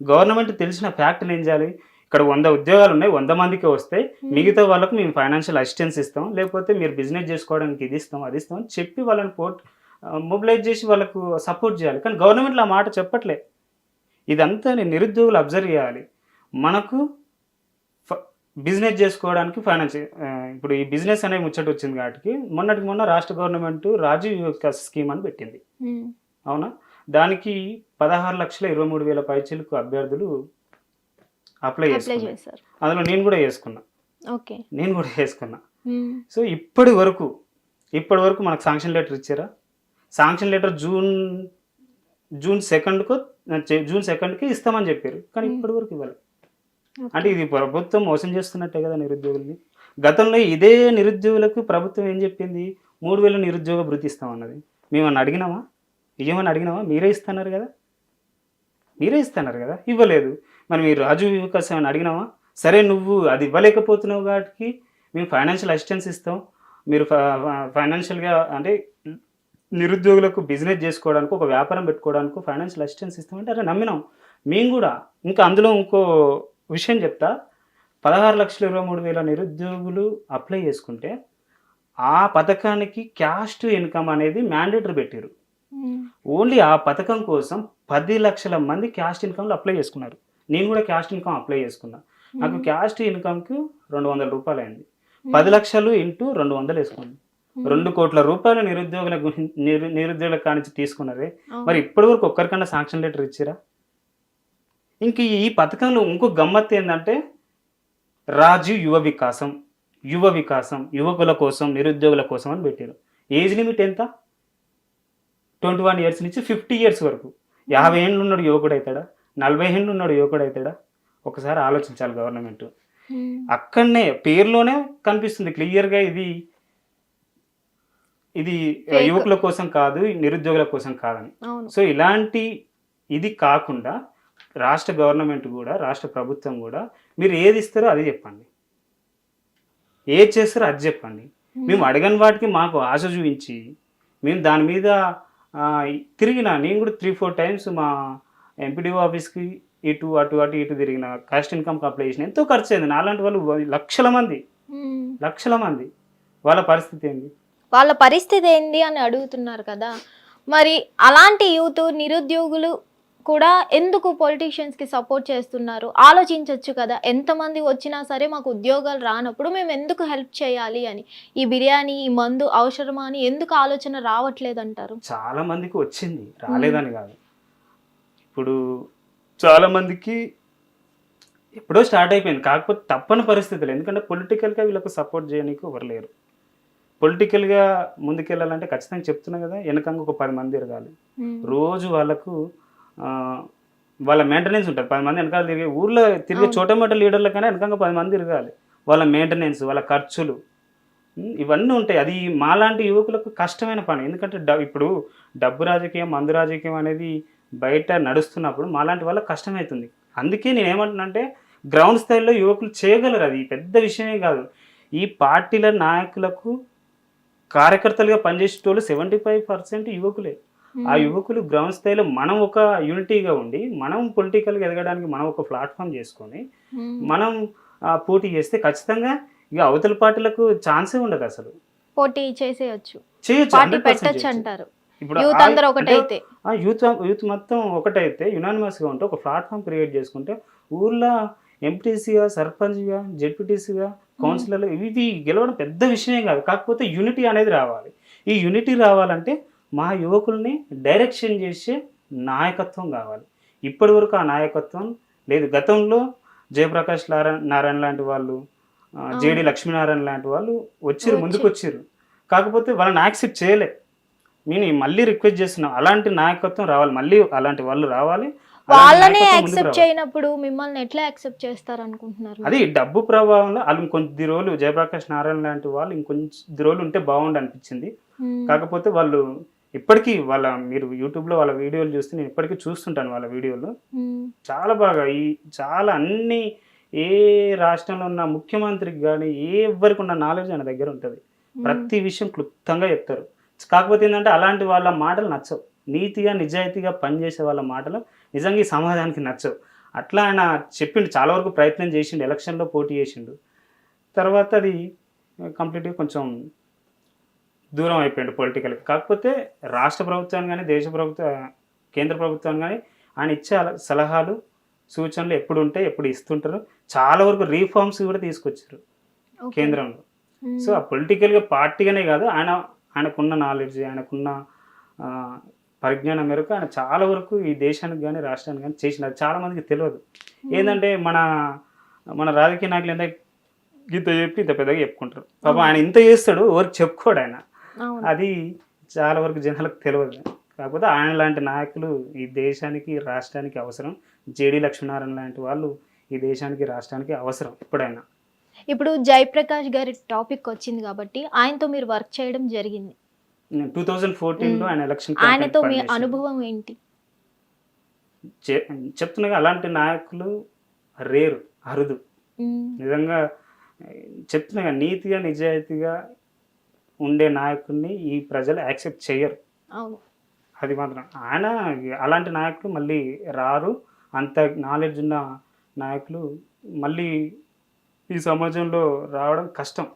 Government తెలిసిన ఫ్యాక్టరీని ఏం చేయాలి? ఇక్కడ వంద ఉద్యోగాలు ఉన్నాయి వంద మందికి వస్తాయి మిగతా వాళ్ళకు మేము ఫైనాన్షియల్ అసిస్టెన్స్ ఇస్తాం లేకపోతే మీరు బిజినెస్ చేసుకోవడానికి ఇది ఇస్తాం అది ఇస్తాం అని చెప్పి వాళ్ళని పోర్ట్ మొబిలైజ్ చేసి వాళ్ళకు సపోర్ట్ చేయాలి. కానీ గవర్నమెంట్లో ఆ మాట చెప్పట్లే. ఇదంతా నిరుద్యోగులు అబ్జర్వ్ చేయాలి. మనకు బిజినెస్ చేసుకోవడానికి ఫైనాన్స్ ఇప్పుడు ఈ బిజినెస్ అనే ముచ్చట వచ్చింది కాబట్టి మొన్నటికి మొన్న రాష్ట్ర గవర్నమెంట్ రాజీవ్ యువక స్కీమ్ అని పెట్టింది. అవునా? దానికి పదహారు లక్షల ఇరవై మూడు వేల పైచీలకు అభ్యర్థులు అప్లై చేశారు. అందులో నేను కూడా చేసుకున్నా ఓకే. నేను కూడా చేసుకున్నా ఉమ్, సో ఇప్పటి వరకు ఇప్పటి వరకు మనకు శాంక్షన్ లెటర్ ఇచ్చారా? శాంక్షన్ లెటర్ జూన్ జూన్ సెకండ్కు జూన్ సెకండ్కి ఇస్తామని చెప్పారు. కానీ Hmm. ఇప్పటి వరకు ఇవ్వాలి. అంటే ఇది ప్రభుత్వం మోసం చేస్తున్నట్టే కదా నిరుద్యోగుల్ని గతంలో ఇదే నిరుద్యోగులకు ప్రభుత్వం ఏం చెప్పింది? మూడు వేలు నిరుద్యోగ భృతి ఇస్తామన్నది. మేమన్నా అడిగినామా? ఇయ్యమని అడిగినామా మీరే ఇస్తున్నారు కదా. మీరే ఇస్తున్నారు కదా. ఇవ్వలేదు. మరి మీరు రాజు వికాస్ ఏమైనా అడిగినామా సరే నువ్వు అది ఇవ్వలేకపోతున్నావు కాబట్టి మేము ఫైనాన్షియల్ అసిస్టెన్స్ ఇస్తాం. మీరు ఫైనాన్షియల్గా అంటే నిరుద్యోగులకు బిజినెస్ చేసుకోవడానికి ఒక వ్యాపారం పెట్టుకోవడానికి ఫైనాన్షియల్ అసిస్టెన్స్ ఇస్తామంటే అరే నమ్మినాం. మేము కూడా ఇంకా అందులో ఇంకో విషయం చెప్తా. పదహారు లక్షల ఇరవై మూడు వేల నిరుద్యోగులు అప్లై చేసుకుంటే ఆ పథకానికి క్యాస్ట్ ఇన్కమ్ అనేది మ్యాండేటరీ పెట్టారు ఓన్లీ ఆ పథకం కోసం పది లక్షల మంది క్యాస్ట్ ఇన్కమ్లో అప్లై చేసుకున్నారు. నేను కూడా క్యాస్ట్ ఇన్కమ్ అప్లై చేసుకున్నా. నాకు క్యాస్ట్ ఇన్కమ్కి రెండు వందల రూపాయలు అయింది. పది లక్షలు ఇంటూ రెండు వందలు వేసుకోండి ఉమ్, రెండు కోట్ల రూపాయలు నిరుద్యోగుల నిరుద్యోగుల కానించి తీసుకున్నారే. మరి ఇప్పటి వరకు ఒక్కరికన్నా శాంక్షన్ లెటర్ ఇచ్చిరా? ఇంక ఈ పథకంలో ఇంకో గమ్మత్తు ఏంటంటే రాజీవ్ యువ వికాసం యువ వికాసం యువకుల కోసం నిరుద్యోగుల కోసం అని పెట్టారు. ఏజ్ లిమిట్ ఎంత? ట్వంటీ వన్ ఇయర్స్ నుంచి ఫిఫ్టీ ఇయర్స్ వరకు. యాభై ఏళ్ళు ఉన్నాడు యువకుడు అవుతాడా నలభై ఏళ్ళు ఉన్నాడు యువకుడు అవుతాడా ఒకసారి ఆలోచించాలి గవర్నమెంట్ ఉమ్, అక్కడనే పేరులోనే కనిపిస్తుంది క్లియర్గా ఇది. ఇది. యువకుల కోసం కాదు నిరుద్యోగుల కోసం కాదని. సో ఇలాంటి ఇది కాకుండా రాష్ట్ర గవర్నమెంట్ కూడా రాష్ట్ర ప్రభుత్వం కూడా మీరు ఏది ఇస్తారో అది చెప్పండి. ఏది చేస్తారో అది చెప్పండి. మేము అడగని వాటికి మాకు ఆశ చూపించి మేము దాని మీద తిరిగిన నేను కూడా త్రీ ఫోర్ టైమ్స్ మా ఎంపీడీఓ ఆఫీస్కి ఇటు అటు అటు ఇటు తిరిగిన కాస్ట్ ఇన్కమ్కి అప్లై చేసిన ఎంతో ఖర్చు అయింది. నాలాంటి వాళ్ళు లక్షల మంది. లక్షల మంది. వాళ్ళ పరిస్థితి ఏంది? వాళ్ళ పరిస్థితి ఏంది అని అడుగుతున్నారు కదా. మరి అలాంటి యూత్ నిరుద్యోగులు కూడా ఎందుకు politicians కి సపోర్ట్ చేస్తున్నారు? ఆలోచించవచ్చు కదా. ఎంతమంది వచ్చినా సరే మాకు ఉద్యోగాలు రానప్పుడు మేము ఎందుకు హెల్ప్ చేయాలి అని. ఈ బిర్యానీ ఈ మందు అవసరమా అని ఎందుకు ఆలోచన రావట్లేదు అంటారు చాలా మందికి వచ్చింది. రాలేదని కాదు. ఇప్పుడు చాలా మందికి ఎప్పుడో స్టార్ట్ అయిపోయింది. కాకపోతే తప్పని పరిస్థితులు. ఎందుకంటే పొలిటికల్గా వీళ్ళకు సపోర్ట్ చేయడానికి ఎవరు లేరు. పొలిటికల్గా ముందుకెళ్ళాలంటే ఖచ్చితంగా చెప్తున్నా కదా వెనకంగా ఒక పది మంది తిరగాలి. ఉమ్. రోజు వాళ్ళకు వాళ్ళ మెయింటెనెన్స్ ఉంటుంది పది మంది వెనకాల తిరిగే ఊర్లో తిరిగే. చోటమోట లీడర్ల కన్నా వెనకంగా పది మంది తిరగాలి. వాళ్ళ మెయింటెనెన్స్ వాళ్ళ ఖర్చులు. ఇవన్నీ ఉంటాయి. అది మాలాంటి యువకులకు కష్టమైన పని. ఎందుకంటే డ- ఇప్పుడు డబ్బు రాజకీయం మందు రాజకీయం అనేది బయట నడుస్తున్నప్పుడు మాలాంటి వాళ్ళకి కష్టమవుతుంది అందుకే నేను ఏమంటున్నానంటే గ్రౌండ్ స్థాయిలో యువకులు చేయగలరు. అది పెద్ద విషయమే కాదు. ఈ పార్టీల నాయకులకు కార్యకర్తలుగా పనిచేసేటోళ్ళు సెవెంటీ ఫైవ్ పర్సెంట్ యువకులే. ఆ యువకులు గ్రౌండ్ స్థాయిలో మనం ఒక యూనిటీగా ఉండి మనం పొలిటికల్గా ఎదగడానికి మనం ఒక ప్లాట్ఫామ్ చేసుకొని. మనం పోటీ చేస్తే ఖచ్చితంగా ఇక అవతల పార్టీలకు ఛాన్సే ఉండదు అసలు. పోటీ చేసేయచ్చు. చేయొచ్చు పార్టీ 100% పెట్టచ్చు చేయొచ్చు. అంటారు. ఇప్పుడు యూత్ అందరూ ఒకటైతే. యూత్ యూత్ మొత్తం ఒకటైతే యునానిమస్గా ఉంటే ఒక ప్లాట్ఫామ్ క్రియేట్ చేసుకుంటే ఊర్లో ఎంపీటీసీగా సర్పంచ్గా జెడ్పీటీసీగా కౌన్సిలర్లు ఇవి గెలవడం పెద్ద విషయమే కాదు. కాకపోతే యూనిటీ అనేది రావాలి. ఈ యూనిటీ రావాలంటే మా యువకుల్ని డైరెక్షన్ చేసే నాయకత్వం కావాలి. ఇప్పటి వరకు ఆ నాయకత్వం లేదు. గతంలో జయప్రకాష్ నారాయణ నారాయణ లాంటి వాళ్ళు జేడి లక్ష్మీనారాయణ లాంటి వాళ్ళు వచ్చిర్రు వచ్చి- ముందుకు వచ్చిర్రు కాకపోతే వాళ్ళని యాక్సెప్ట్ చేయలే. నేను మళ్ళీ రిక్వెస్ట్ చేస్తున్నాం అలాంటి నాయకత్వం రావాలి. మళ్ళీ అలాంటి వాళ్ళు రావాలి. వాళ్ళనే యాక్సెప్ట్. చేయనప్పుడు మిమ్మల్ని ఎట్లా యాక్సెప్ట్ చేస్తారు అనుకుంటున్నారు అది డబ్బు ప్రభావంలో వాళ్ళు ఇంకొద్ది రోజులు జయప్రకాష్ నారాయణ లాంటి వాళ్ళు ఇంకొంచెం రోజులు ఉంటే బాగుండు అనిపించింది. కాకపోతే వాళ్ళు ఇప్పటికీ వాళ్ళ మీరు యూట్యూబ్లో వాళ్ళ వీడియోలు చూస్తే నేను ఇప్పటికీ చూస్తుంటాను వాళ్ళ వీడియోలు. చాలా బాగా ఈ చాలా అన్ని ఏ రాష్ట్రంలో ఉన్న ముఖ్యమంత్రికి కానీ ఏ ఎవ్వరికి ఉన్న నాలెడ్జ్ ఆయన దగ్గర ఉంటుంది. ప్రతి విషయం క్లుప్తంగా చెప్తారు. కాకపోతే ఏంటంటే అలాంటి వాళ్ళ మాటలు నచ్చవు. నీతిగా నిజాయితీగా పనిచేసే వాళ్ళ మాటలు నిజంగా ఈ సమాజానికి నచ్చవు. అట్లా ఆయన చెప్పిండు చాలా వరకు ప్రయత్నం చేసిండు ఎలక్షన్లో పోటీ చేసిండు. తర్వాత అది కంప్లీట్గా కొంచెం దూరం అయిపోయింది పొలిటికల్ కాకపోతే రాష్ట్ర ప్రభుత్వాన్ని కానీ దేశ ప్రభుత్వ కేంద్ర ప్రభుత్వాన్ని కానీ ఆయన ఇచ్చే సలహాలు సూచనలు ఎప్పుడు ఉంటాయి ఎప్పుడు ఇస్తుంటారు. చాలా వరకు రీఫార్మ్స్ కూడా తీసుకొచ్చారు. కేంద్రంలో. సో ఆ పొలిటికల్గా పార్టీగానే కాదు ఆయన ఆయనకున్న నాలెడ్జ్ ఆయనకున్న పరిజ్ఞానం మేరకు ఆయన చాలా వరకు ఈ దేశానికి కానీ రాష్ట్రానికి కానీ చేసినారు చాలా మందికి తెలియదు. ఏంటంటే మన మన రాజకీయ నాయకులు ఎంత ఇంత చెప్పి ఇంత పెద్దగా చెప్పుకుంటారు. పాపం ఆయన ఇంత చేస్తాడు ఎవరికి చెప్పుకోడు ఆయన. అది చాలా వరకు జనాలకు తెలియదు కాకపోతే ఆయన లాంటి నాయకులు ఈ దేశానికి రాష్ట్రానికి అవసరం. జేడి లక్ష్మీనారాయణ లాంటి వాళ్ళు ఈ దేశానికి రాష్ట్రానికి అవసరం ఎప్పుడైనా. ఇప్పుడు జయప్రకాష్ గారి టాపిక్ వచ్చింది కాబట్టి ఆయనతో మీరు వర్క్ చేయడం జరిగింది. టూ థౌజండ్ ఫోర్టీన్లో ఆయన ఎలక్షన్ ఆయనతో మీ అనుభవం ఏంటి? చెప్తున్నా అలాంటి నాయకులు రేరు అరుదు. నిజంగా చెప్తున్నా కదా, నీతిగా నిజాయితీగా ఉండే నాయకుడిని ఈ ప్రజలు యాక్సెప్ట్ చేయరు అది మాత్రం ఆయన అలాంటి నాయకులు మళ్ళీ రారు. అంత నాలెడ్జ్ ఉన్న నాయకులు మళ్ళీ ఈ సమాజంలో రావడం కష్టం.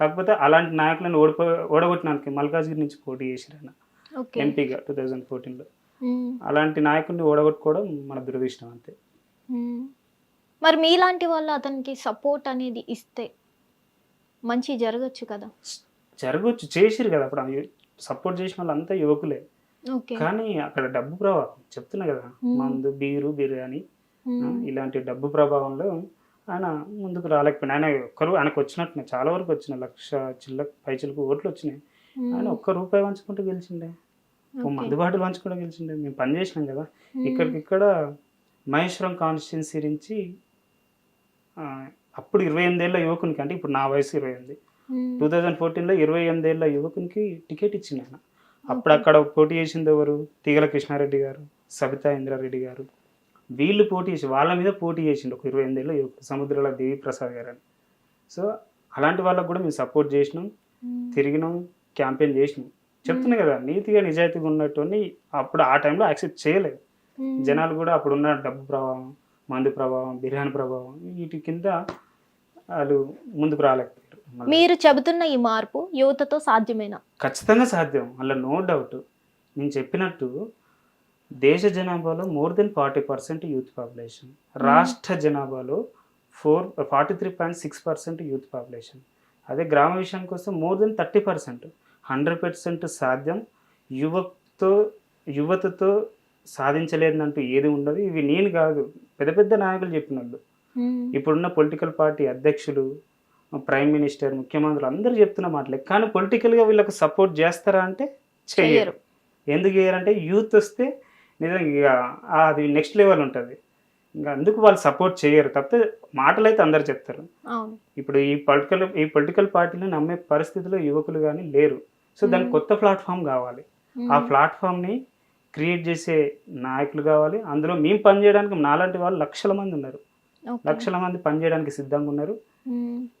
కాకపోతే అలాంటి నాయకులను ఓడిపో ఓడగొట్టడానికి మల్కాజ్గిరి నుంచి పోటీ చేశారు ఆయన ఓకే. ఎంపీగా టూ థౌజండ్ ఫోర్టీన్లో. అలాంటి నాయకుడిని ఓడగొట్టుకోవడం మన దురదృష్టం అంతే. మరి మీలాంటి వాళ్ళు అతనికి సపోర్ట్ అనేది ఇస్తే మంచి జరగచ్చు కదా? జరగవచ్చు చేసిరు కదా. అప్పుడు సపోర్ట్ చేసిన వాళ్ళంతా యువకులే. కానీ అక్కడ డబ్బు ప్రభావం చెప్తున్నా కదా. మందు బీరు బిర్యానీ. ఇలాంటి డబ్బు ప్రభావంలో ఆయన ముందుకు రాలేకపోయినా. ఆయన ఒక్కరు ఆయనకు వచ్చినట్టునే చాలా వరకు వచ్చినాయి. లక్ష చిల్ల పైచిలకు ఓట్లు వచ్చినాయి. ఆయన ఒక్క రూపాయి పంచుకుంటూ గెలిచిండే. ఓ ఓకే. మందు బాటలు పంచుకుంటూ గెలిచిండే. మేము పని చేసినాం కదా. ఇక్కడికిక్కడ మహేశ్వరం కాన్స్టిట్యున్సీ నుంచి అప్పుడు ఇరవై ఎనిమిదేళ్ళ యువకునికి అంటే ఇప్పుడు నా వయసు ఇరవై ఎనిమిది. టూ థౌజండ్ ఫోర్టీన్లో ఇరవై ఎనిమిదేళ్ళ యువకునికి టికెట్ ఇచ్చింది ఆయన అప్పుడు అక్కడ పోటీ చేసింది ఎవరు? తీగల కృష్ణారెడ్డి గారు సబితా ఇంద్రారెడ్డి గారు. వీళ్ళు పోటీ చేసి వాళ్ళ మీద పోటీ చేసిండు ఒక ఇరవై ఎనిమిదేళ్ళ యువకుడు సముద్రాల దేవి ప్రసాద్ గారు అని. సో అలాంటి వాళ్ళకు కూడా మేము సపోర్ట్ చేసినాం. తిరిగినాం క్యాంపెయిన్ చేసినాం. చెప్తున్నా కదా నీతిగా నిజాయితీగా ఉన్నట్టుని అప్పుడు ఆ టైంలో యాక్సెప్ట్ చేయలేదు. జనాలు కూడా అప్పుడున్న డబ్బు ప్రభావం మందు ప్రభావం బిర్యానీ ప్రభావం వీటి కింద వాళ్ళు ముందుకు రాలేకపోయారు. మీరు చెబుతున్న ఈ మార్పు యువతతో సాధ్యమేనా? ఖచ్చితంగా సాధ్యం. అలా నో డౌట్. నేను చెప్పినట్టు దేశ జనాభాలో more than forty percent youth population. రాష్ట్ర జనాభాలో four forty three point six percent youth population. అదే గ్రామ విషయానికి వస్తే more than thirty percent. Hundred percent సాధ్యం. యువతతో యువతతో సాధించలేదంటూ ఏది ఉండదు. ఇవి నేను కాదు. పెద్ద పెద్ద నాయకులు చెప్పిన వాళ్ళు. ఇప్పుడున్న పొలిటికల్ పార్టీ అధ్యక్షులు ప్రైమ్ మినిస్టర్ ముఖ్యమంత్రులు అందరూ చెప్తున్న మాటలే. కానీ పొలిటికల్గా వీళ్ళకు సపోర్ట్ చేస్తారా అంటే. చేయరు. ఎందుకు చేయరంటే యూత్ వస్తే నిజంగా అది నెక్స్ట్ లెవెల్ ఉంటుంది. ఇంకా అందుకు వాళ్ళు సపోర్ట్ చేయరు. తప్పితే మాటలు అయితే అందరు చెప్తారు. ఇప్పుడు ఈ పొలిటికల్ ఈ పొలిటికల్ పార్టీని నమ్మే పరిస్థితిలో యువకులు కానీ లేరు. సో దానికి కొత్త ప్లాట్ఫామ్ కావాలి. ఆ. ప్లాట్ఫామ్ని క్రియేట్ చేసే నాయకులు కావాలి. అందులో మేము పనిచేయడానికి నాలాంటి వాళ్ళు లక్షల మంది ఉన్నారు. లక్షల మంది పనిచేయడానికి సిద్ధంగా ఉన్నారు.